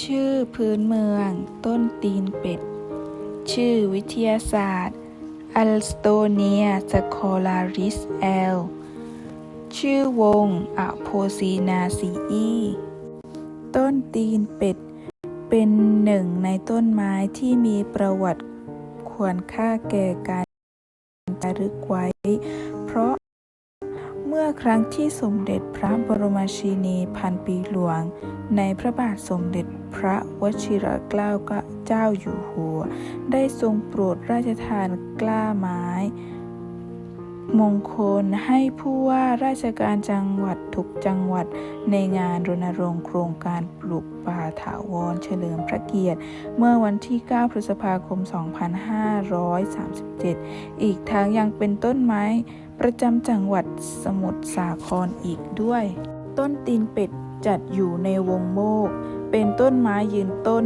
ชื่อพื้นเมืองต้นตีนเป็ด ชื่อวิทยาศาสตร์อัลสโตเนียสโคลาริสแอล ชื่อวงอะโพซีนาซีอีต้นตีนเป็ด เป็นหนึ่งในต้นไม้ที่มีประวัติควรค่าแก่การจารึกไว้ เพราะ เมื่อครั้งที่สมเด็จพระบรมชินีพันปีหลวง ในพระบาทสมเด็จพระวชิรเกล้าเจ้าอยู่หัว ได้ทรงโปรดราชทานกล้าไม้ มงคลให้ผู้ว่าราชการจังหวัดทุกจังหวัดในงานรณรงค์โครงการปลูกป่าถาวรเฉลิมพระเกียรติ เมื่อวันที่ 9 พฤษภาคม 2537 อีกทั้งยังเป็นต้นไม้ประจำจังหวัดสมุทรสาครอีกด้วย ต้นตีนเป็ด จัดอยู่ในวงโมก เป็นต้นไม้ยืนต้น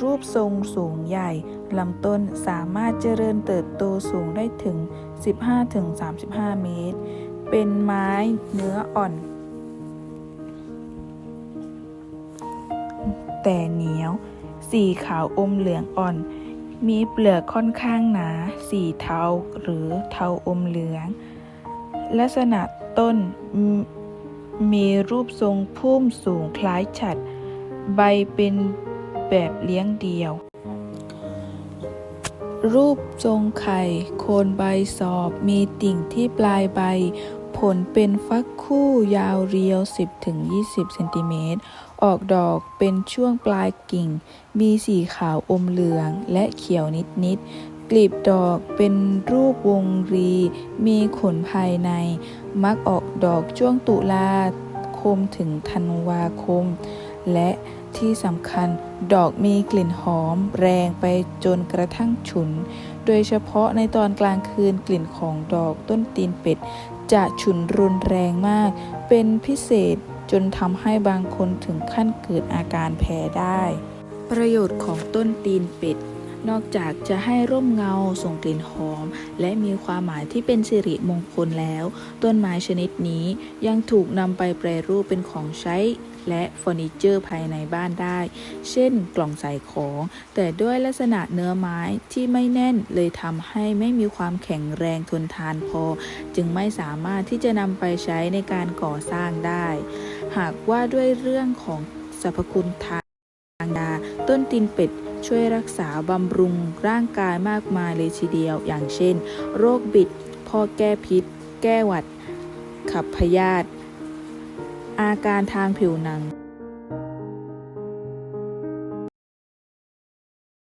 รูปทรงสูงใหญ่ ลำต้นสามารถเจริญเติบโตสูงได้ถึง 15-35 เมตร เป็นไม้เนื้ออ่อน แต่เหนียว สีขาวอมเหลืองอ่อน มีเปลือกค่อนข้างหนา สีเทาหรือเทาอมเหลือง ลักษณะต้น มีรูปทรงพุ่มสูงคล้ายฉัด ใบเป็นแบบเลี้ยงเดี่ยว รูปทรงไข่ โคนใบสอบมีติ่งที่ปลายใบ ผลเป็นฟักคู่ยาวเรียว 10-20เซนติเมตร ออกดอกเป็นช่วงปลายกิ่ง มีสีขาวอมเหลืองและเขียวนิด ๆ กลีบดอกเป็นรูปวงรี มีขนภายใน มักออกดอกช่วงตุลาคมถึงธันวาคม และที่สำคัญดอกมีกลิ่นหอมแรงไปจนกระทั่งฉุน โดยเฉพาะในตอนกลางคืนกลิ่นของดอกต้นตีนเป็ด จะฉุนรุนแรงมาก เป็นพิเศษจนทำให้บางคนถึงขั้นเกิดอาการแพ้ได้ ประโยชน์ของต้นตีนเป็ด นอกจากจะให้ร่มเงาส่งกลิ่นหอม และมีความหมายที่เป็นสิริมงคลแล้ว ต้นไม้ชนิดนี้ยังถูกนำไปแปรรูปเป็นของใช้และเฟอร์นิเจอร์ภายในบ้านได้ เช่นกล่องใส่ของ แต่ด้วยลักษณะเนื้อไม้ที่ไม่แน่นเลยทำให้ไม่มีความแข็งแรงทนทานพอ จึงไม่สามารถที่จะนำไปใช้ในการก่อสร้างได้ หากว่าด้วยเรื่องของสรรพคุณทางยาต้นตีนเป็ด ช่วยรักษาบำรุงร่างกายมากมายเลยทีเดียว อย่างเช่น โรคบิดพ่อแก้พิษ แก้หวัด ขับพยาธิอาการทางผิวหนัง